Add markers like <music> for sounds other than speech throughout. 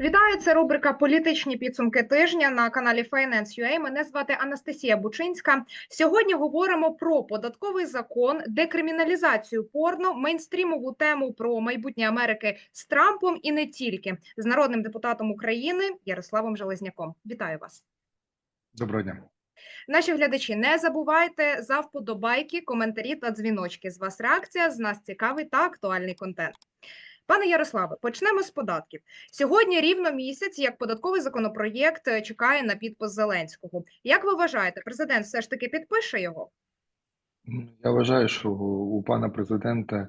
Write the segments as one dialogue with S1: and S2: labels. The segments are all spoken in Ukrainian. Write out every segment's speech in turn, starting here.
S1: Вітаю, це рубрика Політичні підсумки тижня на каналі Finance.ua. Мене звати Анастасія Бучинська. Сьогодні говоримо про податковий закон, декриміналізацію порно, мейнстрімову тему про майбутнє Америки з Трампом і не тільки з народним депутатом України Ярославом Железняком. Вітаю вас.
S2: Доброго дня.
S1: Наші глядачі, не забувайте за вподобайки, коментарі та дзвіночки. З вас реакція, з нас цікавий та актуальний контент. Пане Ярославе, почнемо з податків. Сьогодні рівно місяць, як податковий законопроєкт е, чекає на підпис Зеленського. Як ви вважаєте, президент все ж таки підпише його?
S2: Ну, Я вважаю, що у пана президента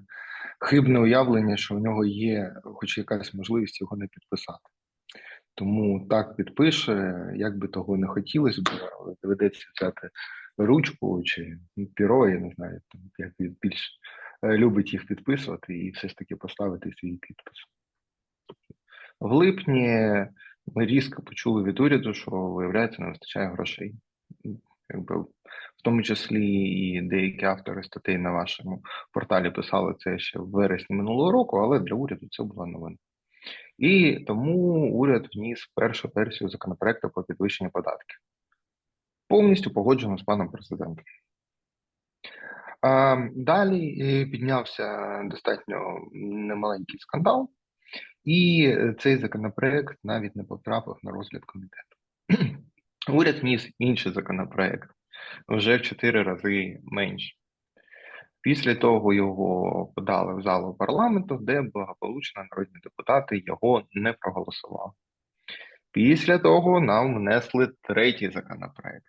S2: хибне уявлення, що в нього є хоч якась можливість його не підписати. Тому так підпише, як би того не хотілося б, але доведеться взяти ручку чи піро, я не знаю, там, як він більш е, любить їх підписувати і все ж таки поставити свій підпис. В липні ми різко почули від уряду, що виявляється, не вистачає грошей. Якби в тому числі і деякі автори статей на вашому порталі писали це ще в вересні минулого року, але для уряду це була новина. І тому уряд вніс першу версію законопроекту про підвищення податків. Повністю погоджено з паном президентом. Далі е, піднявся достатньо немаленький скандал, і цей законопроект навіть не потрапив на розгляд комітету. <clears throat> Уряд вніс інший законопроект вже в чотири рази менше. Після того його подали в залу парламенту, де благополучно народні депутати його не проголосували. Після того нам внесли третій законопроект.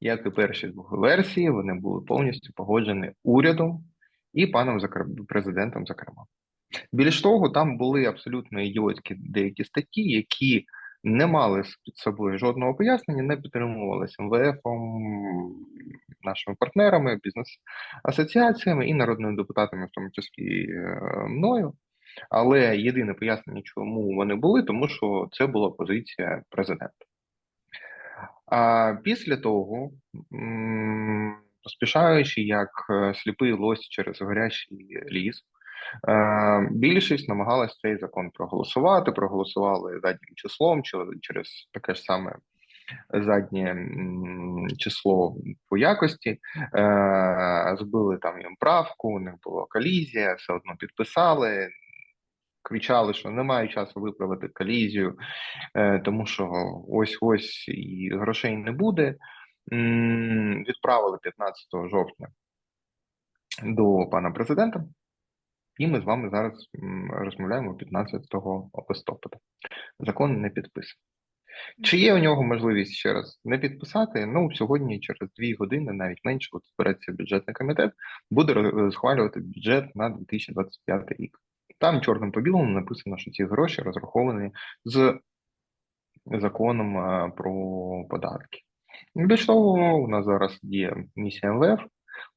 S2: Як і перші двох версії, вони були повністю погоджені урядом і паном президентом, зокрема. Більш того, там були абсолютно ідіотські деякі статті, які не мали під собою жодного пояснення, не підтримувалися МВФ, нашими партнерами, бізнес-асоціаціями і народними депутатами, в тому числі е, мною. Але єдине пояснення, чому вони були, тому що це була позиція президента. А після того, поспішаючи як е, сліпий лось через горящий ліс, е, більшість намагалась цей закон проголосувати. Проголосували заднім числом, чи через таке ж саме заднє число по якості, е, збили там їм правку, у них була колізія, все одно підписали. Кричали, що немає часу виправити колізію, е, тому що ось ось і грошей не буде. Відправили 15 жовтня до пана президента, і ми з вами зараз розмовляємо 15 листопада. Закон не підписаний. Чи є у нього можливість ще раз не підписати? Ну сьогодні, через дві години, навіть менше, збереться бюджетний комітет, буде схвалювати бюджет на 2025 рік. Там чорним по білому написано, що ці гроші розраховані з законом про податки. Більш того, у нас зараз є місія МВФ,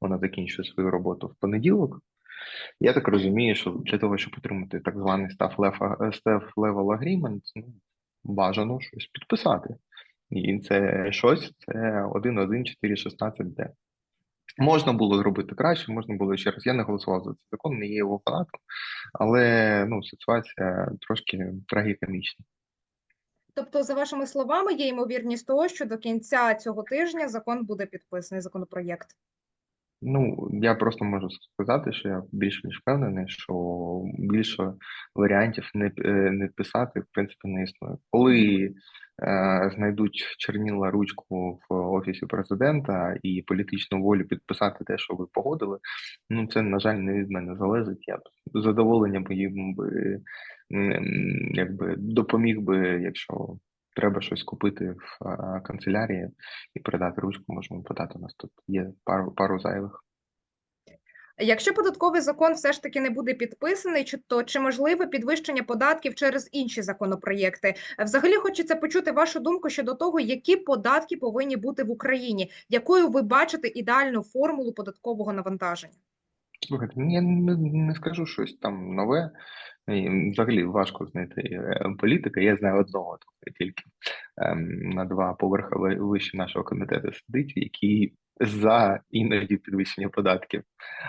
S2: вона закінчує свою роботу в понеділок. Я так розумію, що для того, щоб отримати так званий staff level agreement, ну, бажано щось підписати. І це щось це 1.1.4.16D. Можна було зробити краще, можна було ще раз. Я не голосував за цей закон, не є його фанатом, але ну, ситуація трошки трагікомічна.
S1: Тобто, за вашими словами, є ймовірність того, що до кінця цього тижня закон буде підписаний законопроєкт.
S2: Ну, я просто можу сказати, що я більш ніж впевнений, що більше варіантів не е, не писати, в принципі, не існує. Коли е, знайдуть черніла ручку в офісі президента і політичну волю підписати те, що ви погодили, ну це, на жаль, не від мене залежить. Я б з задоволенням їм би якби допоміг би, якщо треба щось купити в а, канцелярії і передати ручку, можемо подати. У нас тут є пару пару зайвих.
S1: Якщо податковий закон все ж таки не буде підписаний, чи то чи можливе підвищення податків через інші законопроєкти? Взагалі хочеться почути вашу думку щодо того, які податки повинні бути в Україні, якою ви бачите ідеальну формулу податкового навантаження?
S2: Слухайте, ну, я не, не скажу щось там нове. Взагалі важко знайти е, політика. Я знаю одного тільки ем, на два поверхи вище нашого комітету сидить, який за іноді підвищення податків.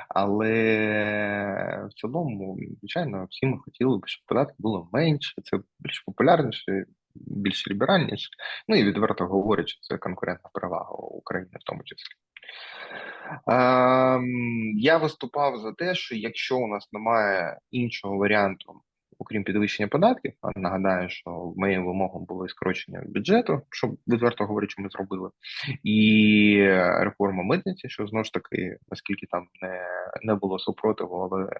S2: Але в цілому, звичайно, всі ми хотіли б, щоб податків було менше, це більш популярніше, більш ліберальніше. Ну і відверто говорячи, це конкурентна перевага України в тому числі. Ем, я виступав за те, що якщо у нас немає іншого варіанту, окрім підвищення податків, а нагадаю, що моїм вимогам було і скорочення бюджету, що відверто говорячи, ми зробили, і реформа митниці, що знову ж таки, наскільки там не, не було супротиву, але е,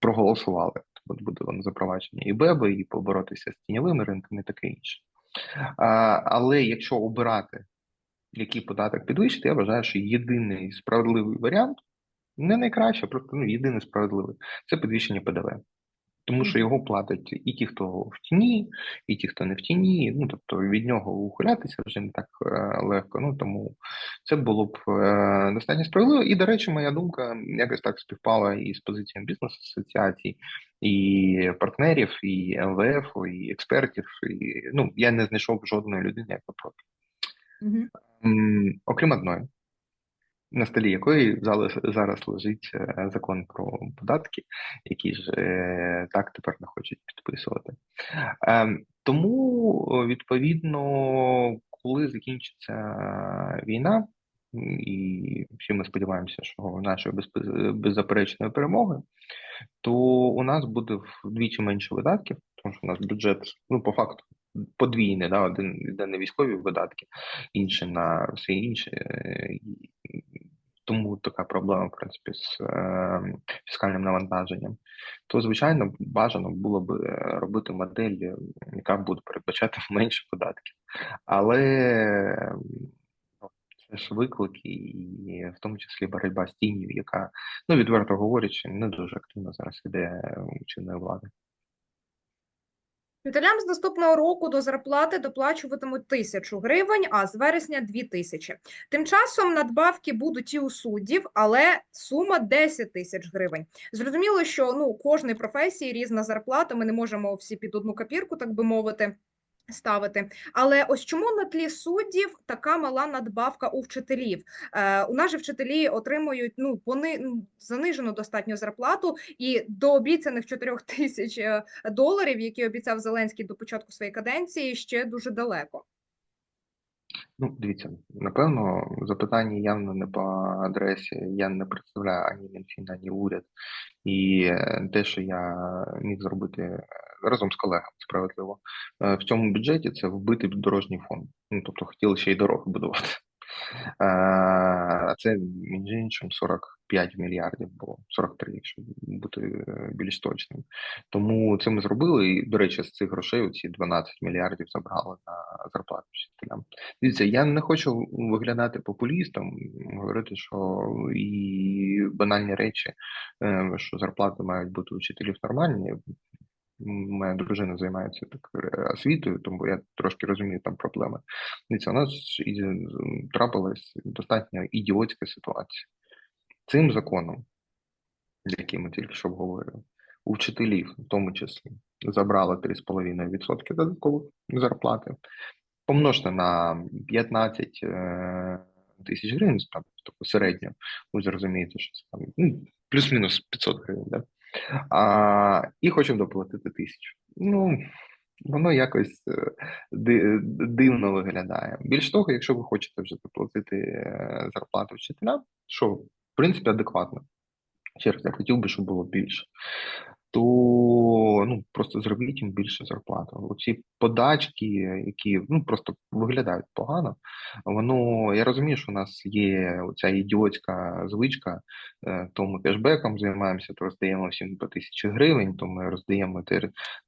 S2: проголосували. Тобто буде воно запровадження і БЕБи, і поборотися з тіньовими ринками, і таке інше. А, але якщо обирати який податок підвищити, я вважаю, що єдиний справедливий варіант, не найкраще, просто ну, єдиний справедливий це підвищення ПДВ. Тому що його платять і ті, хто в тіні, і ті, хто не в тіні. Ну тобто від нього ухилятися вже не так е, легко. Ну тому це було б е, достатньо справедливо. І, до речі, моя думка якось так співпала і з позиціями бізнес-асоціацій, і партнерів, і МВФ, і експертів. І ну я не знайшов жодної людини, яка проти. Окрім одної, на столі якої зараз, лежить е, закон про податки, який ж е, так тепер не хочуть підписувати. Ем, Тому, е, відповідно, коли закінчиться війна, і всі ми сподіваємося, що нашої беззаперечної перемоги, то у нас буде вдвічі менше видатків, тому що у нас бюджет, ну, по факту, подвійний, да, один йде на військові видатки, інший на все інше. е, Тому така проблема, в принципі, з е, фіскальним навантаженням. То, звичайно, бажано було б е, робити модель, е, яка буде передбачати <laughs> менше податків. Але ну, це ж виклики, і в тому числі боротьба з тінню, яка, ну відверто говорячи, не дуже активно зараз іде у чинної влади.
S1: Вчителям з наступного року до зарплати доплачуватимуть тисячу гривень, а з вересня дві тисячі. Тим часом надбавки будуть і у суддів, але сума 10 тисяч гривень. Зрозуміло, що ну кожної професії різна зарплата. Ми не можемо всі під одну копірку, так би мовити. Ставити, але ось чому на тлі суддів така мала надбавка у вчителів? Е, у нас же вчителі отримують ну вони ну, занижену достатньо зарплату, і до обіцяних 4 тисяч е, доларів, які обіцяв Зеленський до початку своєї каденції, ще дуже далеко.
S2: Ну, дивіться, напевно, запитання явно не по адресі. Я не представляю ані Мінфін, ані уряд. І е, те, що я міг зробити е, разом з колегами, справедливо, е, в цьому бюджеті це вбити дорожній фонд. Ну, тобто хотіли ще й дороги будувати. А це, між іншим, 45 мільярдів було, 43, якщо бути е, більш точним. Тому це ми зробили. І, до речі, з цих грошей оці 12 мільярдів забрали на зарплату вчителям. Дивіться, я не хочу виглядати популістом, говорити, що і банальні речі, е, що зарплати мають бути у вчителів нормальні. Моя дружина займається так е, освітою, тому я трошки розумію там проблеми. Дивіться, у нас трапилась достатньо ідіотська ситуація. Цим законом, який ми тільки що обговорили, у вчителів, в тому числі, забрали 3,5% додаткових зарплати, помножте на 15 е, тисяч гривень, справді, тобто середньо, ви зрозумієте, що це там ну, плюс-мінус 500 гривень, да? А, і хочемо доплатити тисячу. Ну, воно якось е, ди- дивно виглядає. Більш того, якщо ви хочете вже доплатити е, зарплату вчителям, що в принципі адекватно. Ще я хотів би, щоб було більше. То ну просто зробіть їм більше зарплату. Оці подачки, які ну просто виглядають погано. Воно я розумію, що у нас є оця ідіотська звичка, е, то ми кешбеком займаємося, то роздаємо всім по тисячі гривень, то ми роздаємо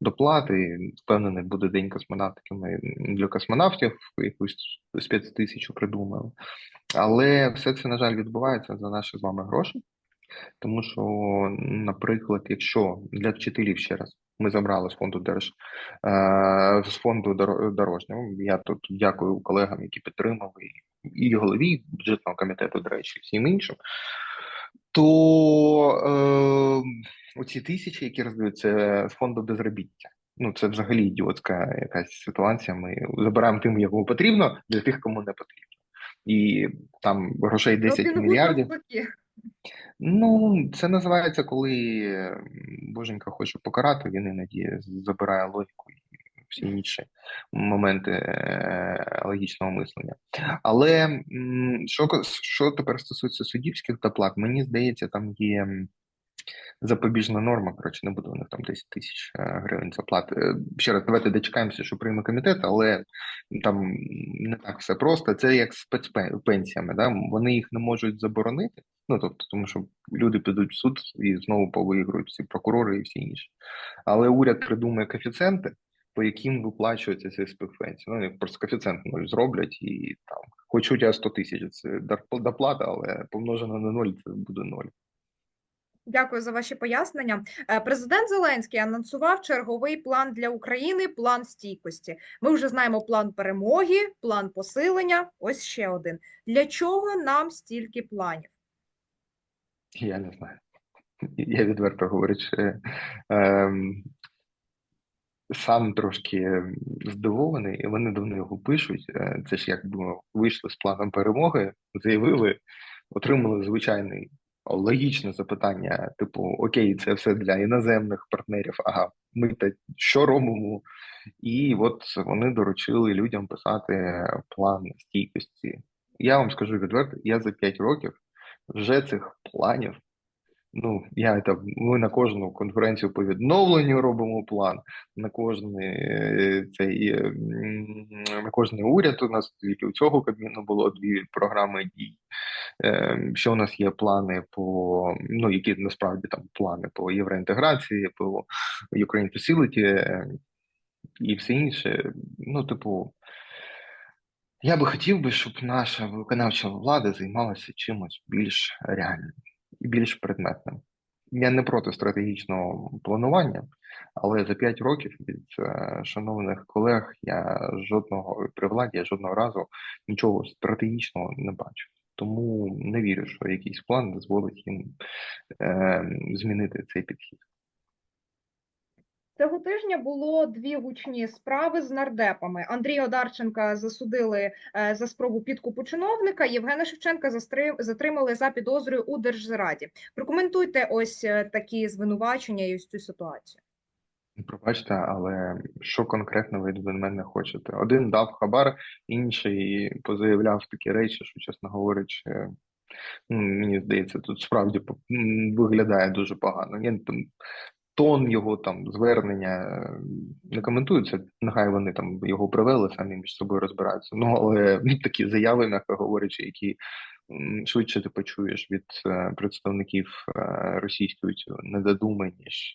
S2: доплати. Впевнений, буде день космонавтики. Ми для космонавтів якусь спецтисячу придумали. Але все це, на жаль, відбувається за наші з вами гроші. Тому що, наприклад, якщо для вчителів ще раз ми забрали з фонду держ е, з фонду доро- дорожнього, я тут дякую колегам, які підтримали, і, голові бюджетного комітету, до речі, всім іншим. То е, оці тисячі, які роздаються з фонду безробіття. Ну, це взагалі ідіотська якась ситуація. Ми забираємо тим, якому потрібно, для тих, кому не потрібно. і там грошей 10 мільярдів.
S1: навпаки.
S2: Ну, це називається, коли Боженька хоче покарати, він іноді забирає логіку і всі інші моменти е, логічного мислення. Але що, що тепер стосується суддівських доплат, мені здається, там є запобіжна норма. Коротше, не буде у них там 10 тисяч е, гривень заплати. Е, Ще раз, давайте дочекаємося, що прийме комітет, але там не так все просто. Це як з спецпенсіями, да? вони їх не можуть заборонити. Ну тобто, тому що люди підуть в суд і знову повиграють всі прокурори і всі інші. Але уряд придумає коефіцієнти, по яким виплачується цей спецпенсія. Ну, як просто коефіцієнт нуль зроблять і там, хоч у тебе 100 тисяч це доплата, але помножено на ноль це буде ноль.
S1: Дякую за ваші пояснення. Е, Президент Зеленський анонсував черговий план для України план стійкості. Ми вже знаємо план перемоги, план посилення. Ось ще один. Для чого нам стільки планів?
S2: Я не знаю. <laughs> Я відверто говорячи, ем, сам трошки здивований, і вони давно його пишуть. Е, Це ж якби вийшли з планом перемоги, заявили, отримали звичайний логічне запитання: типу, окей, це все для іноземних партнерів. Ага, ми та що робимо? І от вони доручили людям писати план стійкості. Я вам скажу відверто, я за 5 років вже цих планів. Ну, я там, ми на кожну конференцію по відновленню робимо план, на кожний е, цей е, на кожний уряд у нас тільки у цього кабміну було дві програми дій. Е, Що у нас є плани по ну, які насправді там плани по євроінтеграції, по Ukraine Facility і все інше. Ну, типу, я би хотів би, щоб наша виконавча влада займалася чимось більш реальним і більш предметним. Я не проти стратегічного планування, але за 5 років від е, шановних колег я жодного при владі я жодного разу нічого стратегічного не бачу. Тому не вірю, що якийсь план дозволить їм е, змінити цей підхід.
S1: Цього тижня було дві гучні справи з нардепами. Андрія Одарченка засудили е, за спробу підкупу чиновника. Євгена Шевченка затримали за підозрою у Держзраді. Прокоментуйте ось е, такі звинувачення і ось цю ситуацію.
S2: Пробачте, але що конкретно ви від мене хочете? Один дав хабар, інший позаявляв такі речі, що, чесно говорячи, ну, мені здається, тут справді виглядає дуже погано. Я там тон його там звернення е, не коментується. Нехай вони там його привели, самі між собою розбираються. Ну але <laughs> такі заяви, м'яко говорячи, які швидше ти почуєш від е, представників е, російської недодуми, ніж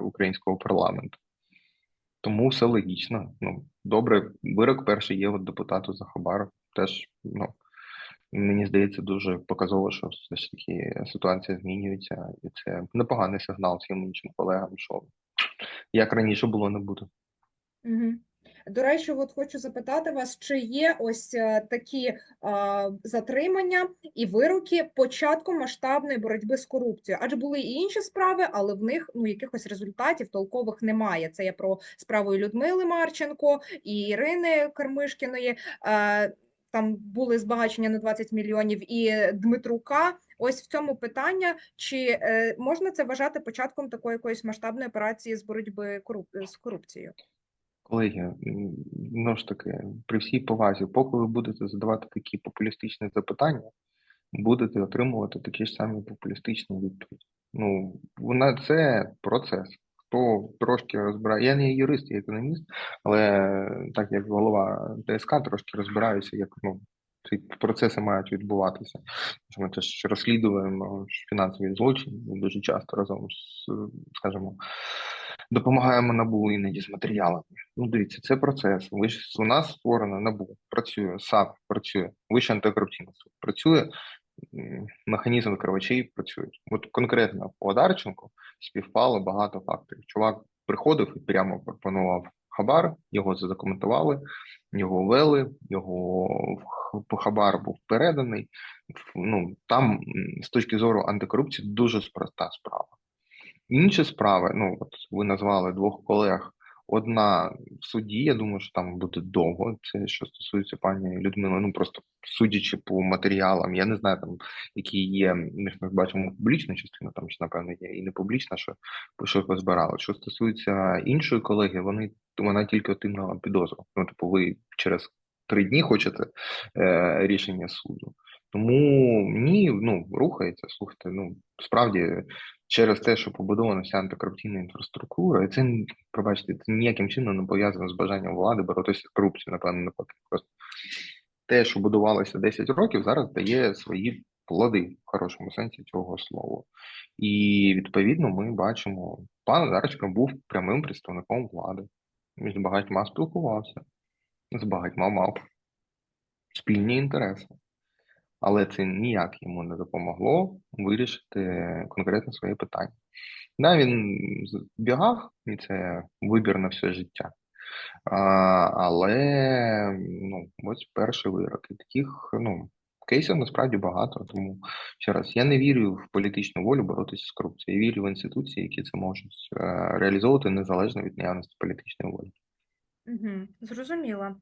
S2: українського парламенту. Тому все логічно. Ну добре, вирок перший є от депутату за хабар. Теж ну мені здається дуже показово, що все ж таки ситуація змінюється, і це непоганий сигнал всім іншим колегам, що як раніше було не буде.
S1: Угу. До речі, от хочу запитати вас, чи є ось е, такі а, затримання і вироки початком масштабної боротьби з корупцією? Адже були і інші справи, але в них ну якихось результатів толкових немає. Це я про справу Людмили Марченко і Ірини Кармишкіної. Е, Там були збагачення на 20 мільйонів і Дмитрука. Ось в цьому питання: чи е, можна це вважати початком такої якоїсь масштабної операції з боротьби коруп... з корупцією?
S2: Колеги, ну ж таки, при всій повазі, поки ви будете задавати такі популістичні запитання, будете отримувати такі ж самі популістичні відповіді. Ну, вона це процес. Хто трошки розбирає, я не юрист, я економіст, але так як голова ТСК трошки розбираюся, як ну, ці процеси мають відбуватися. Ми теж розслідуємо фінансові злочини дуже часто разом з, скажімо, допомагаємо НАБУ іноді з матеріалами. Ну, дивіться, це процес. Ж у нас створено НАБУ, працює, САП працює, Вищий антикорупційний суд працює, механізм викривачей працюють. От конкретно по Одарченку співпало багато факторів. Чувак приходив і прямо пропонував хабар, його задокументували, його ввели, його хабар був переданий. Ну там з точки зору антикорупції дуже спроста справа. Інші справи, ну от ви назвали двох колег. Одна в суді, я думаю, що там буде довго. Це що стосується пані Людмили. Ну просто судячи по матеріалам, я не знаю там, які є. Ми ж ми бачимо публічну частину, там чи напевно є і не публічна, що що позбирали. Що стосується іншої колеги, вони вона тільки отримала підозру. Ну, типу, ви через три дні хочете е, рішення суду. Тому ні, ну рухається. Слухайте, ну справді через те, що побудована вся антикорупційна інфраструктура, і це пробачте, це ніяким чином не пов'язано з бажанням влади боротися з корупцією, напевно, не. Просто те, що будувалося 10 років, зараз дає свої плоди в хорошому сенсі цього слова. І відповідно ми бачимо, пан Зарочка був прямим представником влади. Між багатьма спілкувався, з багатьма мав спільні інтереси. Але це ніяк йому не допомогло вирішити конкретно своє питання. Да, він збігав, і це вибір на все життя. А, Але ну, ось перший вирок. І таких ну, кейсів насправді багато. Тому ще раз, я не вірю в політичну волю боротися з корупцією. Я вірю в інституції, які це можуть е, реалізовувати незалежно від наявності політичної волі.
S1: Угу, Зрозуміло.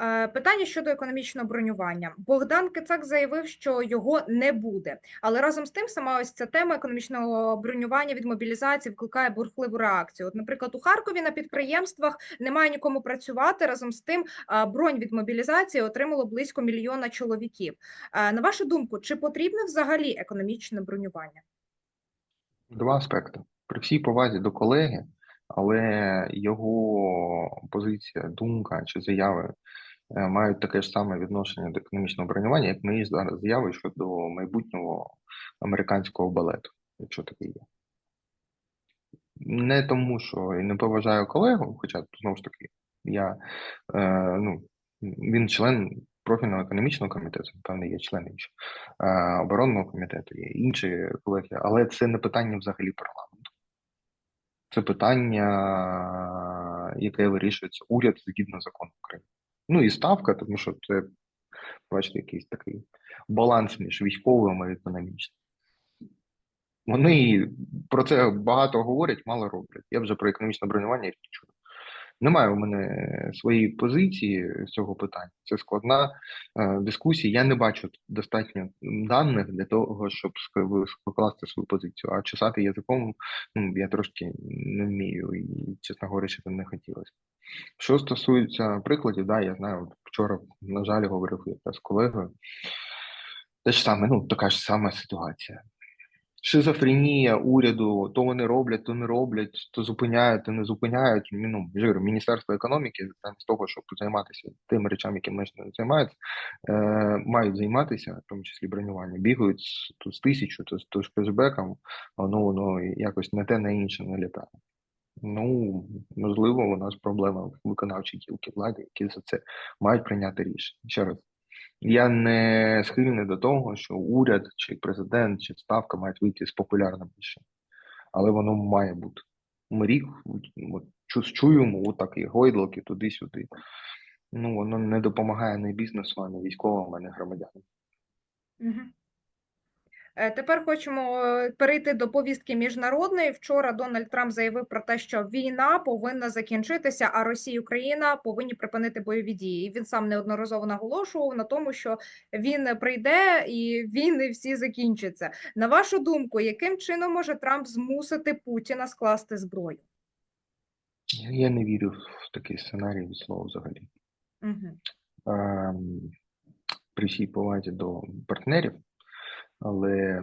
S1: Е, Питання щодо економічного бронювання. Богдан Кицак заявив, що його не буде. Але разом з тим, сама ось ця тема економічного бронювання від мобілізації викликає бурхливу реакцію. От, наприклад, у Харкові на підприємствах немає нікому працювати. Разом з тим, е, бронь від мобілізації отримало близько мільйона чоловіків. Е, На вашу думку, чи потрібне взагалі економічне бронювання?
S2: Два аспекти. При всій повазі до колеги, але його позиція, думка чи заяви мають таке ж саме відношення до економічного бронювання, як мої зараз заяви щодо майбутнього американського балету, якщо таке є. Не тому, що я не поважаю колегу, хоча знову ж таки, я е, ну, він член профільного економічного комітету, напевно, є член іншого, е, оборонного комітету, є інші колеги, але це не питання взагалі парламенту. Це питання, яке вирішується уряд згідно закону України. Ну і ставка, тому що це, бачите, якийсь такий баланс між військовим і економічним. Вони про це багато говорять, мало роблять. Я вже про економічне бронювання їх не чую. Немає у мене своєї позиції з цього питання. Це складна е, дискусія. Я не бачу достатньо даних для того, щоб скласти свою позицію. А чесати язиком ну, я трошки не вмію і, чесно говорячи, не хотілося. Що стосується прикладів, да, я знаю, от вчора, на жаль, говорив я з колегою. Те ж саме, ну така ж сама ситуація шизофренія уряду, то вони роблять, то не роблять, то зупиняють, то не зупиняють. Ну, жир, Міністерство економіки, замість того, щоб займатися тими речами, якими не займаються, е, мають займатися, в тому числі бронювання, бігають то з тисячу, то, то з кешбеком, воно воно якось не те, не інше не літає. Ну, можливо, у нас проблема в виконавчій кілки влади, які за це мають прийняти рішення. Ще раз, я не схильний до того, що уряд, чи президент, чи ставка мають вийти з популярним рішенням. Але воно має бути. Ми рік от, чуємо отак і гойдлки туди-сюди. Ну, воно не допомагає ні бізнесу, ні військовим, ні громадянам.
S1: Е, тепер хочемо е, перейти до повістки міжнародної. Вчора Дональд Трамп заявив про те, що війна повинна закінчитися, а Росія і Україна повинні припинити бойові дії. І Він сам неодноразово наголошував на тому, що він прийде і війни всі закінчаться. На вашу думку, яким чином може Трамп змусити Путіна скласти зброю?
S2: Я не вірю в такий сценарій від слова взагалі. Угу. При всій повазі до партнерів. Але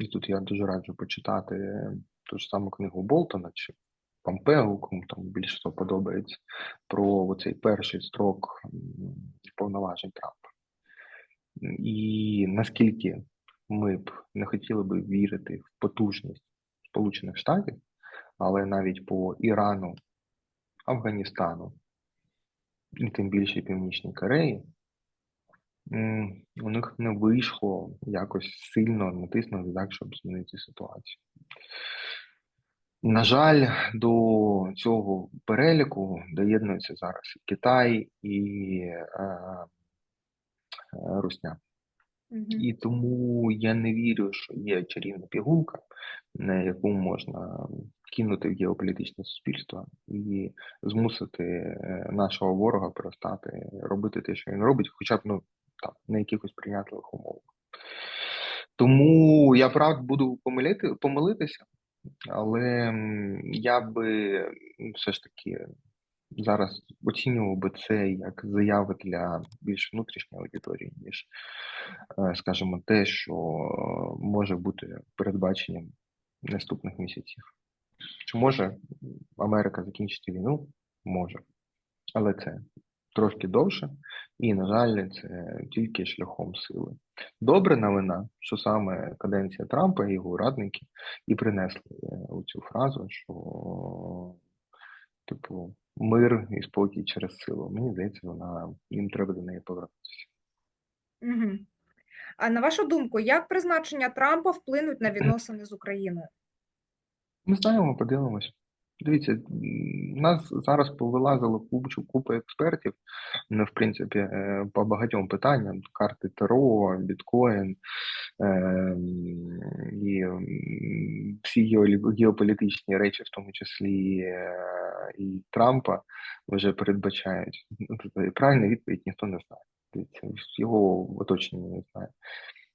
S2: і тут я дуже раджу почитати ту ж саму книгу Болтона чи Помпео, кому там більше всього подобається, про цей перший строк повноважень Трампа. І наскільки ми б не хотіли би вірити в потужність Сполучених Штатів, але навіть по Ірану, Афганістану і тим більше Північній Кореї у них не вийшло якось сильно натиснути так, щоб змінити ситуацію. На жаль, до цього переліку доєднується зараз і Китай і е, е, Русня. Угу. І тому я не вірю, що є чарівна пігулка, на яку можна кинути в геополітичне суспільство і змусити е, нашого ворога перестати робити те, що він робить, хоча б ну там на якихось прийнятливих умовах. Тому я правда буду помилити, помилитися, але я би все ж таки зараз оцінював би це як заяви для більш внутрішньої аудиторії, ніж, е, скажімо, те, що е, може бути передбаченням наступних місяців. Чи може Америка закінчити війну? Може. Але це трошки довше, і, на жаль, це тільки шляхом сили. Добра новина, що саме каденція Трампа і його радники і принесли у цю фразу, що типу мир і спокій через силу. Мені здається, вона їм треба до неї повернутися.
S1: Угу. А на вашу думку, як призначення Трампа вплинуть на відносини з Україною?
S2: Ми знаємо, подивимось. Дивіться, нас зараз повилазило купу, купу експертів, ну, в принципі, е, по багатьом питанням: карти Таро, біткоін е, і всі геополітичні речі, в тому числі е, і Трампа, вже передбачають. Тобто, відповідь ніхто не знає. Дивіться, його в оточенні не знає.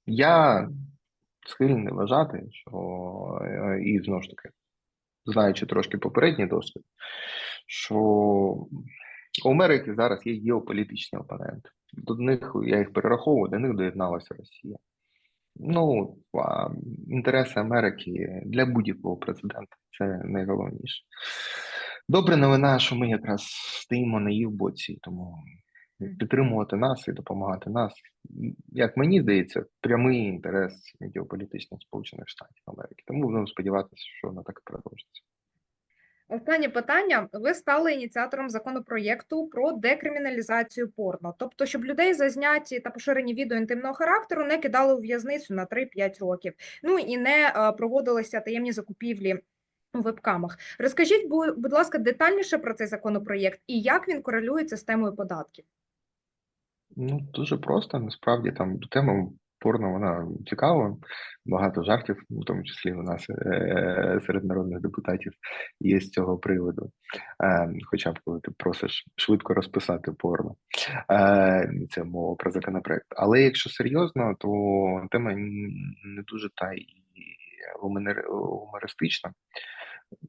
S2: Я схильний вважати, що і знову ж таки знаючи трошки попередній досвід, що у Америки зараз є геополітичні опоненти. До них я їх перераховую, до них доєдналася Росія. Ну, інтереси Америки для будь-якого президента це найголовніше. Добра новина, що ми якраз стоїмо на їх боці, тому підтримувати нас і допомагати нас, як мені здається, прямий інтерес геополітичних Сполучених Штатів Америки. Тому будемо сподіватися, що воно так і продовжиться.
S1: Останнє питання. Ви стали ініціатором законопроєкту про декриміналізацію порно, тобто, щоб людей за зняті та поширені відео інтимного характеру не кидали у в'язницю на 3-5 років. Ну і не е, проводилися таємні закупівлі у вебкамах. Розкажіть, бу- будь ласка, детальніше про цей законопроєкт і як він корелюється з темою податків.
S2: Ну, дуже просто, насправді там тема порно, вона цікава, багато жартів, в тому числі у нас е, серед народних депутатів є з цього приводу. Е, хоча б коли ти просиш швидко розписати порно. Е, це мова про законопроект. Але якщо серйозно, то тема не дуже та і гумористична.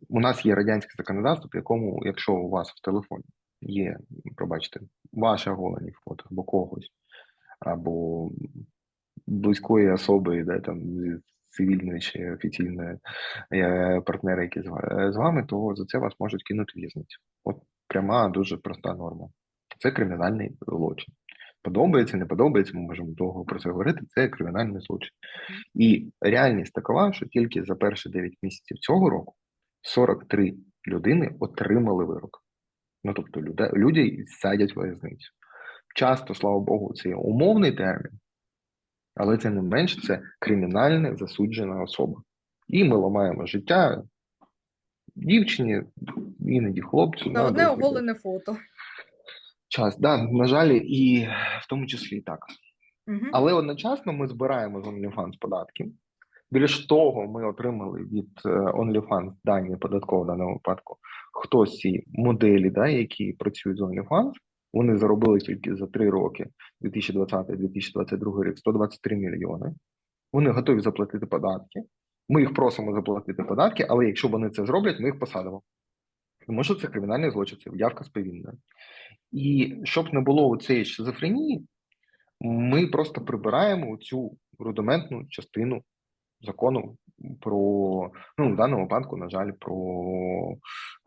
S2: У нас є радянське законодавство, в якому, якщо у вас в телефоні є, пробачте, ваше голені фото або когось, або близької особи, де там цивільної чи офіційної е, партнери, які з вами, то за це вас можуть кинути в'язницю. От пряма дуже проста норма. Це кримінальний злочин. Подобається, не подобається, ми можемо довго про це говорити. Це кримінальний злочин. І реальність такова, що тільки за перші 9 місяців цього року 43 людини отримали вирок. Ну тобто люди, людей садять в в'язницю. Часто, слава Богу, це є умовний термін, але це не менше це кримінальне засуджена особа. І ми ламаємо життя дівчині, іноді хлопцю. Да,
S1: одне оголене фото.
S2: час. Да, на жаль, і в тому числі і так.
S1: Угу.
S2: Але одночасно ми збираємо з OnlyFans податки. Більш того, ми отримали від е, OnlyFans дані податково в даному випадку. Хто з ці моделі, да, які працюють з OnlyFans, вони заробили тільки за три роки 2020-2022 рік 123 мільйони. Вони готові заплатити податки. Ми їх просимо заплатити податки, але якщо вони це зроблять, ми їх посадимо. Тому що це кримінальний злочин, це явка повинною. І щоб не було цієї шизофренії, ми просто прибираємо цю рудиментну частину закону про, ну, в даному випадку, на жаль, про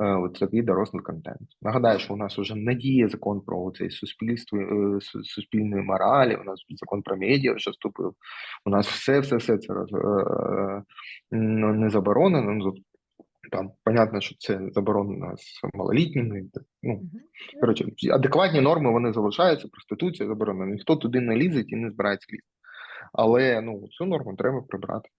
S2: е, такий дорослий контент. Нагадаю, що у нас вже не діє закон про цей суспільство, е, суспільної моралі, у нас закон про медіа вже вступив. У нас все, все, все це роз- е, ну, не заборонено. Ну, там, понятно, що це заборонено з малолітніми. Ну, Коротше, адекватні норми вони залишаються, проституція заборонена. Ніхто туди не лізе і не збирається лізти. Але ну, цю норму треба прибрати.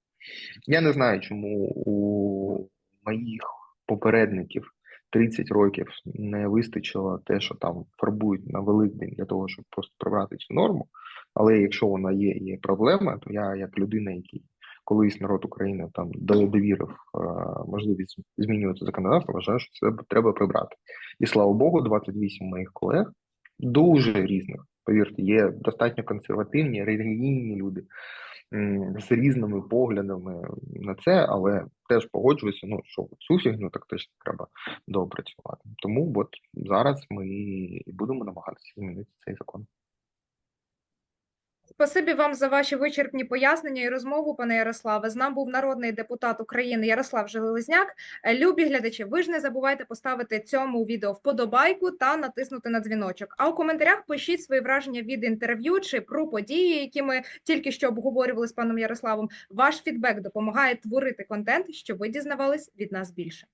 S2: Я не знаю, чому у моїх попередників 30 років не вистачило те, що там фарбують на Великдень для того, щоб просто прибрати цю норму. Але якщо вона є є проблема, то я, як людина, який колись народ України там довірив е, можливість змінювати законодавство, вважаю, що це треба прибрати. І слава Богу, 28 моїх колег дуже різних. Повірте, є достатньо консервативні, релігійні люди з різними поглядами на це, але теж погоджуюся, ну що цю фігню так теж треба доопрацювати. Тому от зараз ми будемо намагатися змінити цей закон.
S1: Спасибі вам за ваші вичерпні пояснення і розмову, пане Ярославе. З нами був народний депутат України Ярослав Железняк. Е, Любі глядачі, ви ж не забувайте поставити цьому відео вподобайку та натиснути на дзвіночок. А у коментарях пишіть свої враження від інтерв'ю чи про події, які ми тільки що обговорювали з паном Ярославом. Ваш фідбек допомагає творити контент, щоб ви дізнавались від нас більше.